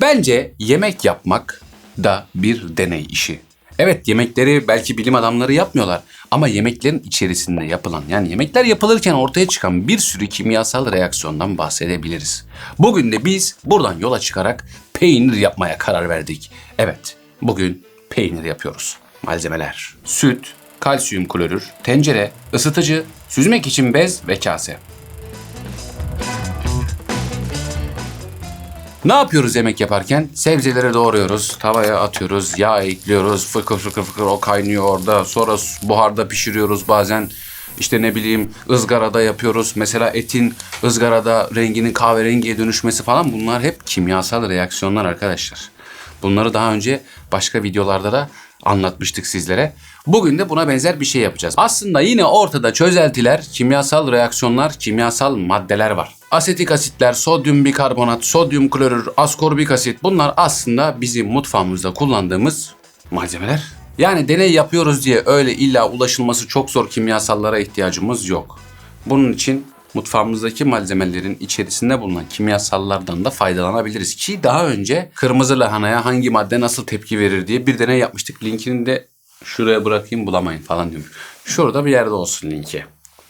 Bence yemek yapmak da bir deney işi. Evet yemekleri belki bilim adamları yapmıyorlar ama yemeklerin içerisinde yapılan yani yemekler yapılırken ortaya çıkan bir sürü kimyasal reaksiyondan bahsedebiliriz. Bugün de biz buradan yola çıkarak peynir yapmaya karar verdik. Evet bugün peynir yapıyoruz. Malzemeler süt, kalsiyum klorür, tencere, ısıtıcı, süzmek için bez ve kase. Ne yapıyoruz yemek yaparken? Sebzeleri doğruyoruz, tavaya atıyoruz, yağ ekliyoruz, fıkır fıkır fıkır o kaynıyor orada. Sonra buharda pişiriyoruz bazen. İşte ne bileyim ızgarada yapıyoruz. Mesela etin ızgarada renginin kahverengiye dönüşmesi falan bunlar hep kimyasal reaksiyonlar arkadaşlar. Bunları daha önce başka videolarda da anlatmıştık sizlere. Bugün de buna benzer bir şey yapacağız. Aslında yine ortada çözeltiler, kimyasal reaksiyonlar, kimyasal maddeler var. Asetik asitler, sodyum bikarbonat, sodyum klorür, askorbik asit bunlar aslında bizim mutfağımızda kullandığımız malzemeler. Yani deney yapıyoruz diye öyle illa ulaşılması çok zor kimyasallara ihtiyacımız yok. Bunun için mutfağımızdaki malzemelerin içerisinde bulunan kimyasallardan da faydalanabiliriz. Ki daha önce kırmızı lahanaya hangi madde nasıl tepki verir diye bir deney yapmıştık. Linkini de şuraya bırakayım bulamayın falan diyorum. Şurada bir yerde olsun linki.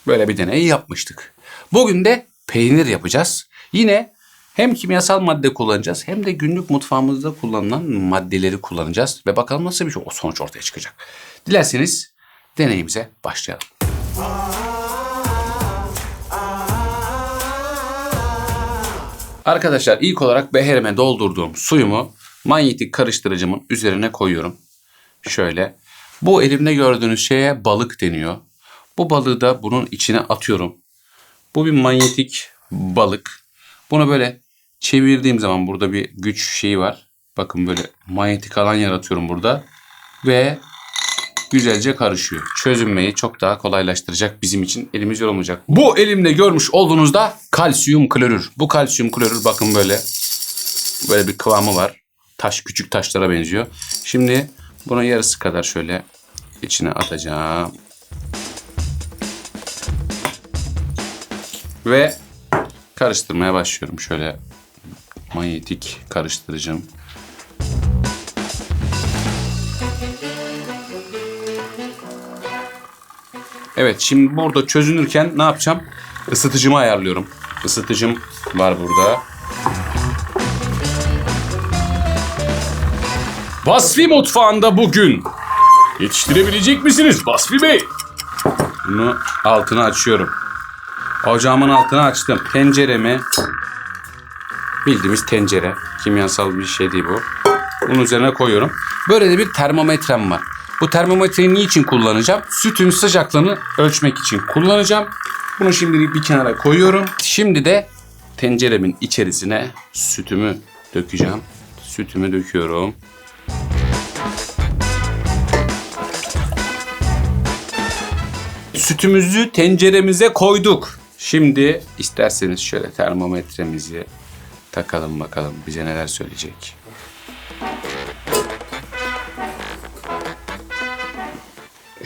Böyle bir deney yapmıştık. Bugün de peynir yapacağız. Yine hem kimyasal madde kullanacağız hem de günlük mutfağımızda kullanılan maddeleri kullanacağız. Ve bakalım nasıl bir sonuç ortaya çıkacak. Dilerseniz deneyimize başlayalım. Arkadaşlar ilk olarak beherime doldurduğum suyumu manyetik karıştırıcımın üzerine koyuyorum. Şöyle. Bu elimde gördüğünüz şeye balık deniyor. Bu balığı da bunun içine atıyorum. Bu bir manyetik balık. Bunu böyle çevirdiğim zaman burada bir güç şeyi var. Bakın böyle manyetik alan yaratıyorum burada. Ve güzelce karışıyor. Çözünmeyi çok daha kolaylaştıracak bizim için elimiz yorulmayacak. Bu elimde görmüş olduğunuzda kalsiyum klorür. Bu kalsiyum klorür bakın böyle böyle bir kıvamı var. Taş küçük taşlara benziyor. Şimdi bunun yarısı kadar şöyle içine atacağım. Ve karıştırmaya başlıyorum. Şöyle manyetik karıştırıcım. Evet şimdi burada çözünürken ne yapacağım? Isıtıcımı ayarlıyorum. Isıtıcım var burada. Vasfi mutfağında bugün. Yetiştirebilecek misiniz Vasfi Bey? Bunu altını açıyorum. Ocağımın altını açtım. Tenceremi bildiğimiz tencere. Kimyasal bir şey değil bu. Bunun üzerine koyuyorum. Böyle de bir termometrem var. Bu termometreyi niçin kullanacağım? Sütün sıcaklığını ölçmek için kullanacağım. Bunu şimdilik bir kenara koyuyorum. Şimdi de tenceremin içerisine sütümü dökeceğim. Sütümü döküyorum. Sütümüzü tenceremize koyduk. Şimdi isterseniz şöyle termometremizi takalım bakalım bize neler söyleyecek.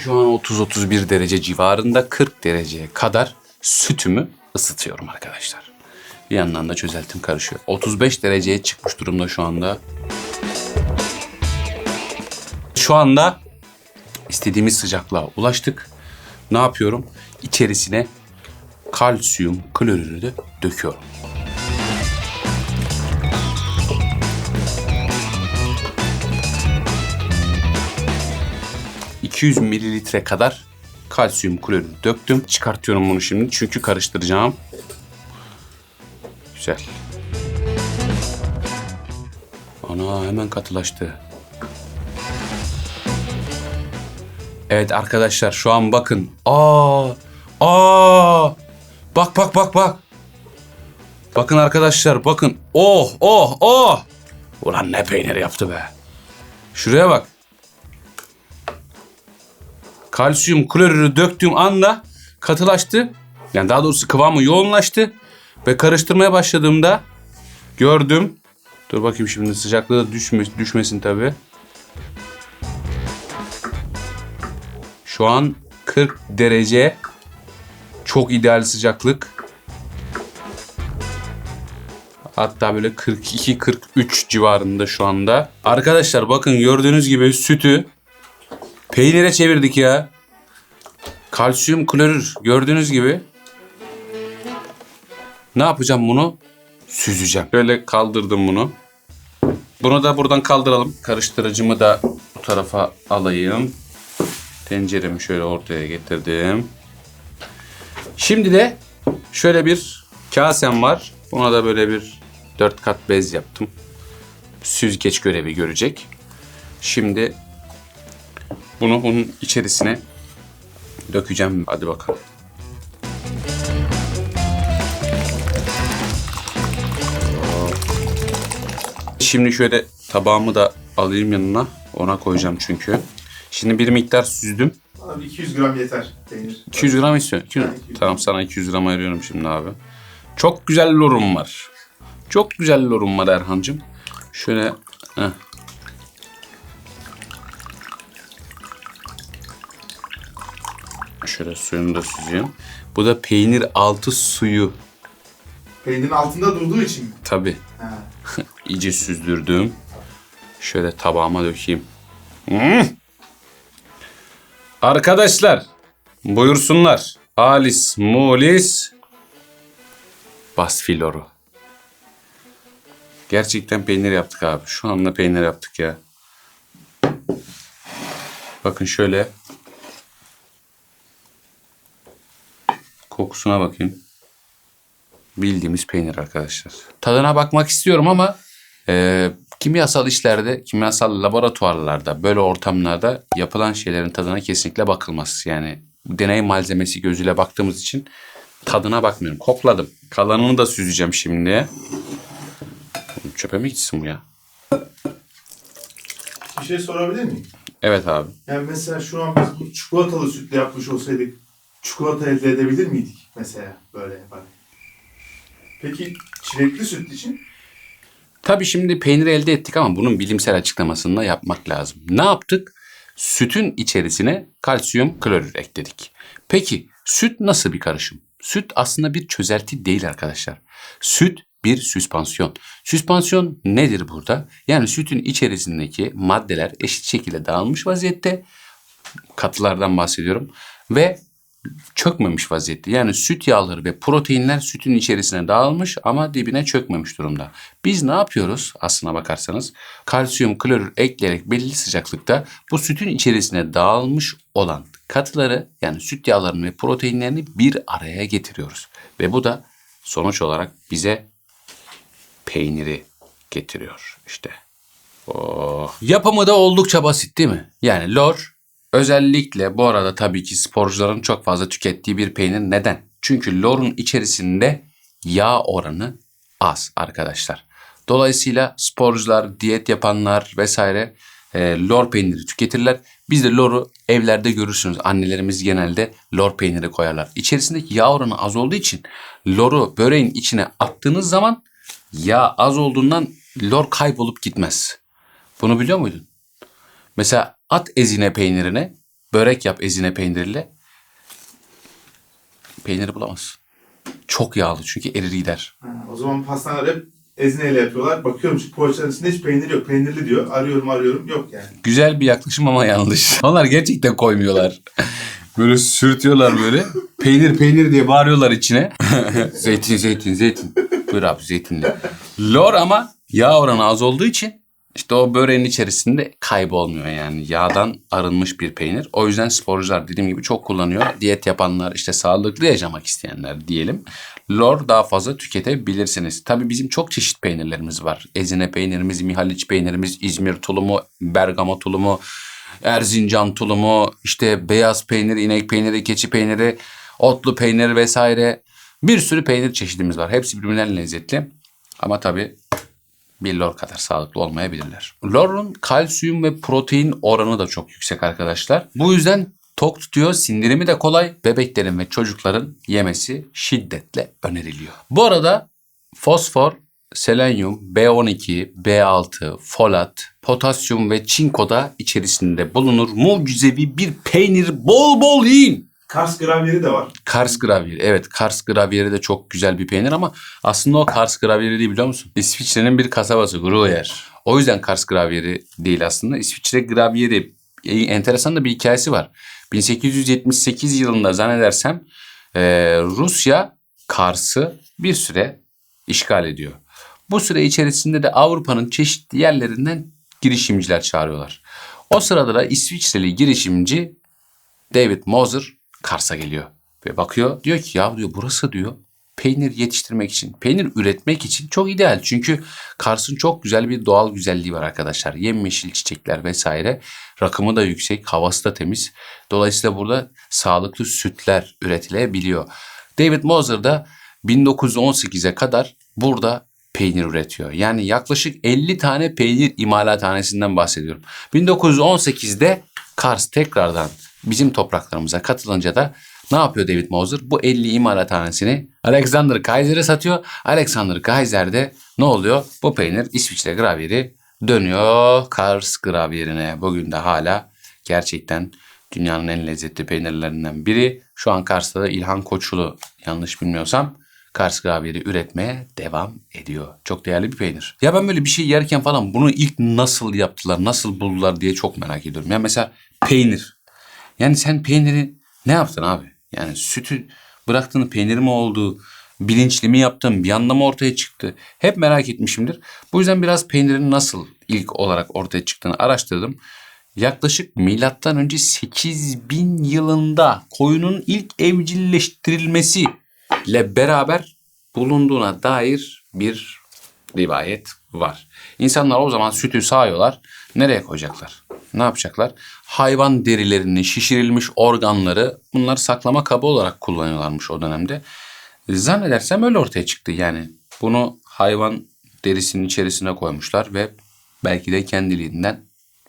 Şu an 30-31 derece civarında 40 dereceye kadar sütümü ısıtıyorum arkadaşlar. Bir yandan da çözeltim karışıyor. 35 dereceye çıkmış durumda şu anda. Şu anda istediğimiz sıcaklığa ulaştık. Ne yapıyorum? İçerisine kalsiyum klorürü de döküyorum. ...200 mililitre kadar kalsiyum klorürü döktüm. Çıkartıyorum bunu şimdi çünkü karıştıracağım. Güzel. Ana hemen katılaştı. Evet arkadaşlar şu an bakın. Aa! Aa! Bak bak bak bak. Bakın arkadaşlar bakın. Oh oh oh. Ulan ne peynir yaptı be. Şuraya bak. Kalsiyum klorürü döktüğüm anda katılaştı. Yani daha doğrusu kıvamı yoğunlaştı. Ve karıştırmaya başladığımda gördüm. Dur bakayım şimdi sıcaklığı düşme, düşmesin tabii. Şu an 40 derece. Çok ideal sıcaklık. Hatta böyle 42-43 civarında şu anda. Arkadaşlar bakın gördüğünüz gibi sütü peynire çevirdik ya. Kalsiyum klorür gördüğünüz gibi. Ne yapacağım bunu? Süzeceğim. Böyle kaldırdım bunu. Bunu da buradan kaldıralım. Karıştırıcımı da bu tarafa alayım. Tenceremi şöyle ortaya getirdim. Şimdi de şöyle bir kasem var. Buna da böyle bir dört kat bez yaptım. Süzgeç görevi görecek. Şimdi bunu bunun içerisine dökeceğim. Hadi bakalım. Şimdi şöyle tabağımı da alayım yanına. Ona koyacağım çünkü. Şimdi bir miktar süzdüm. Abi 200 gram yeter peynir. 200 gram istiyorsun. 200 Evet, 200 Tamam sana 200 gram ayırıyorum şimdi abi. Çok güzel lorum var. Çok güzel lorum var Erhan'cığım. Şöyle heh. Şöyle suyunu da süzeyim. Bu da peynir altı suyu. Peynirin altında durduğu için mi? Tabi iyice süzdürdüm. Şöyle tabağıma dökeyim. Hmm. Arkadaşlar buyursunlar. Alis mulis basfiloru. Gerçekten peynir yaptık abi. Şu anda peynir yaptık ya. Bakın şöyle. Kokusuna bakayım. Bildiğimiz peynir arkadaşlar. Tadına bakmak istiyorum ama e, kimyasal işlerde, kimyasal laboratuvarlarda, böyle ortamlarda yapılan şeylerin tadına kesinlikle bakılmaz. Yani deney malzemesi gözüyle baktığımız için tadına bakmıyorum. Kokladım. Kalanını da süzeceğim şimdi. Çöpe mi gitsin bu ya? Bir şey sorabilir miyim? Evet abi. Yani mesela şu an biz bu çikolatalı sütle yapmış olsaydık çikolata elde edebilir miydik mesela böyle yaparak? Peki çilekli süt için? Tabii şimdi peynir elde ettik ama bunun bilimsel açıklamasını da yapmak lazım. Ne yaptık? Sütün içerisine kalsiyum klorür ekledik. Peki süt nasıl bir karışım? Süt aslında bir çözelti değil arkadaşlar. Süt bir süspansiyon. Süspansiyon nedir burada? Yani sütün içerisindeki maddeler eşit şekilde dağılmış vaziyette. Katılardan bahsediyorum. Ve çökmemiş vaziyette. Yani süt yağları ve proteinler sütün içerisine dağılmış ama dibine çökmemiş durumda. Biz ne yapıyoruz aslına bakarsanız? Kalsiyum klorür ekleyerek belli sıcaklıkta bu sütün içerisine dağılmış olan katıları yani süt yağlarını ve proteinlerini bir araya getiriyoruz. Ve bu da sonuç olarak bize peyniri getiriyor işte. Oh. Yapımı da oldukça basit değil mi? Yani lor özellikle bu arada tabii ki sporcuların çok fazla tükettiği bir peynir. Neden? Çünkü lorun içerisinde yağ oranı az arkadaşlar. Dolayısıyla sporcular, diyet yapanlar vesaire e, lor peyniri tüketirler. Biz de loru evlerde görürsünüz. Annelerimiz genelde lor peyniri koyarlar. İçerisindeki yağ oranı az olduğu için loru böreğin içine attığınız zaman yağ az olduğundan lor kaybolup gitmez. Bunu biliyor muydun? Mesela at ezine peynirine, börek yap ezine peyniriyle. Peyniri bulamazsın. Çok yağlı çünkü erir gider. Ha, o zaman pastaneler hep ezineyle yapıyorlar. Bakıyorum şu poğaçanın içinde hiç peynir yok. Peynirli diyor. Arıyorum arıyorum yok yani. Güzel bir yaklaşım ama yanlış. Onlar gerçekten koymuyorlar. Böyle sürtüyorlar böyle. Peynir peynir diye bağırıyorlar içine. zeytin zeytin zeytin. Buyur abi zeytinli. Lor ama yağ oranı az olduğu için işte o böreğin içerisinde kaybolmuyor yani. Yağdan arınmış bir peynir. O yüzden sporcular dediğim gibi çok kullanıyor. Diyet yapanlar işte sağlıklı yaşamak isteyenler diyelim. Lor daha fazla tüketebilirsiniz. Tabii bizim çok çeşit peynirlerimiz var. Ezine peynirimiz, Mihaliç peynirimiz, İzmir tulumu, Bergama tulumu, Erzincan tulumu, işte beyaz peynir, inek peyniri, keçi peyniri, otlu peynir vesaire. Bir sürü peynir çeşidimiz var. Hepsi birbirinden lezzetli. Ama tabii bir lor kadar sağlıklı olmayabilirler. Lorun kalsiyum ve protein oranı da çok yüksek arkadaşlar. Bu yüzden tok tutuyor, sindirimi de kolay. Bebeklerin ve çocukların yemesi şiddetle öneriliyor. Bu arada fosfor, selenyum, B12, B6, folat, potasyum ve çinko da içerisinde bulunur. Mucizevi bir peynir bol bol yiyin. Kars gravyeri de var. Kars gravyeri. Evet Kars gravyeri de çok güzel bir peynir ama aslında o Kars gravyeri değil biliyor musun? İsviçre'nin bir kasabası Gruyère. O yüzden Kars gravyeri değil aslında. İsviçre gravyeri e, enteresan da bir hikayesi var. 1878 yılında zannedersem e, Rusya Kars'ı bir süre işgal ediyor. Bu süre içerisinde de Avrupa'nın çeşitli yerlerinden girişimciler çağırıyorlar. O sırada da İsviçreli girişimci David Moser Kars'a geliyor. Ve bakıyor diyor ki ya diyor burası diyor peynir yetiştirmek için, peynir üretmek için çok ideal. Çünkü Kars'ın çok güzel bir doğal güzelliği var arkadaşlar. Yemyeşil çiçekler vesaire. Rakımı da yüksek, havası da temiz. Dolayısıyla burada sağlıklı sütler üretilebiliyor. David Moser da 1918'e kadar burada peynir üretiyor. Yani yaklaşık 50 tane peynir imalathanesinden bahsediyorum. 1918'de Kars tekrardan bizim topraklarımıza katılınca da ne yapıyor David Moser? Bu 50 imalathanesini Alexander Kaiser'e satıyor. Alexander Kaiser de ne oluyor? Bu peynir İsviçre gravyeri dönüyor Kars gravyerine. Bugün de hala gerçekten dünyanın en lezzetli peynirlerinden biri. Şu an Kars'ta da İlhan Koçulu yanlış bilmiyorsam Kars gravyeri üretmeye devam ediyor. Çok değerli bir peynir. Ya ben böyle bir şey yerken falan bunu ilk nasıl yaptılar, nasıl buldular diye çok merak ediyorum. Ya mesela peynir. Yani sen peyniri ne yaptın abi? Yani sütü bıraktın peynir mi oldu? Bilinçli mi yaptın? Bir anda mı ortaya çıktı? Hep merak etmişimdir. Bu yüzden biraz peynirin nasıl ilk olarak ortaya çıktığını araştırdım. Yaklaşık milattan önce 8000 yılında koyunun ilk evcilleştirilmesi ile beraber bulunduğuna dair bir rivayet var. İnsanlar o zaman sütü sağıyorlar. Nereye koyacaklar? Ne yapacaklar? Hayvan derilerini, şişirilmiş organları bunlar saklama kabı olarak kullanıyorlarmış o dönemde. Zannedersem öyle ortaya çıktı. Yani bunu hayvan derisinin içerisine koymuşlar ve belki de kendiliğinden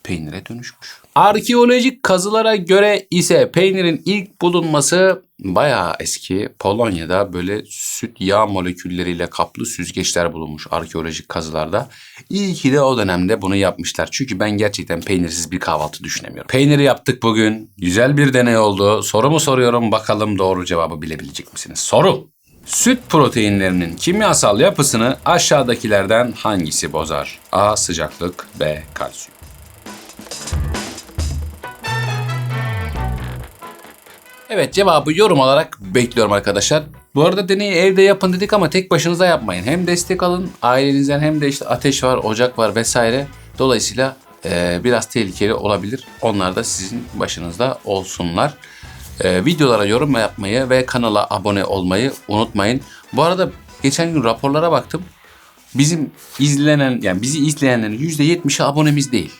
peynire dönüşmüş. Arkeolojik kazılara göre ise peynirin ilk bulunması bayağı eski. Polonya'da böyle süt yağ molekülleriyle kaplı süzgeçler bulunmuş arkeolojik kazılarda. İyi ki de o dönemde bunu yapmışlar. Çünkü ben gerçekten peynirsiz bir kahvaltı düşünemiyorum. Peyniri yaptık bugün. Güzel bir deney oldu. Sorumu soruyorum bakalım doğru cevabı bilebilecek misiniz? Soru. Süt proteinlerinin kimyasal yapısını aşağıdakilerden hangisi bozar? A. Sıcaklık B. Kalsiyum. Evet cevabı yorum olarak bekliyorum arkadaşlar. Bu arada deneyi evde yapın dedik ama tek başınıza yapmayın. Hem destek alın ailenizden hem de işte ateş var, ocak var vesaire. Dolayısıyla e, biraz tehlikeli olabilir. Onlar da sizin başınızda olsunlar. E, videolara yorum yapmayı ve kanala abone olmayı unutmayın. Bu arada geçen gün raporlara baktım. Bizim izlenen yani bizi izleyenlerin %70'i abonemiz değil.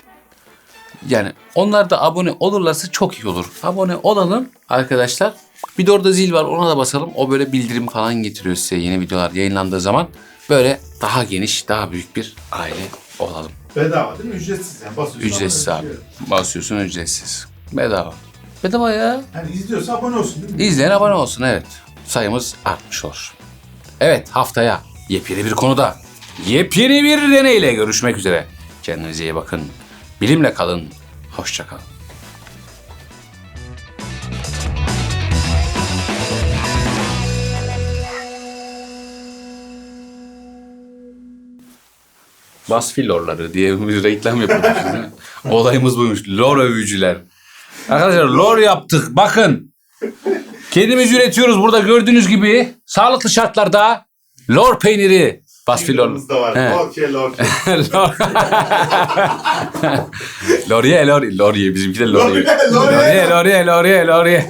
Yani onlar da abone olurlarsa çok iyi olur. Abone olalım arkadaşlar. Bir de orada zil var ona da basalım. O böyle bildirim falan getiriyor size yeni videolar yayınlandığı zaman. Böyle daha geniş, daha büyük bir aile olalım. Bedava değil mi? Ücretsiz yani. Basıyorsun. Ücretsiz abi. Basıyorsun ücretsiz. Bedava. Bedava ya. Yani izliyorsa abone olsun değil mi? İzleyen abone olsun evet. Sayımız artmış olur. Evet haftaya yepyeni bir konuda yepyeni bir deneyle görüşmek üzere. Kendinize iyi bakın. Bilimle kalın. Hoşça kalın. Basfi lorları diye bir reklam yapıyoruz. Olayımız buymuş. Lor övücüler. Arkadaşlar lor yaptık. Bakın. Kendimiz üretiyoruz burada gördüğünüz gibi. Sağlıklı şartlarda lor peyniri. Basfi lor. Yanımızda var. He. Okey lor. Lor. Laurier, Laurier, Laurier. Bizimki de Laurier. Laurier, Laurier, Laurier, Laurier.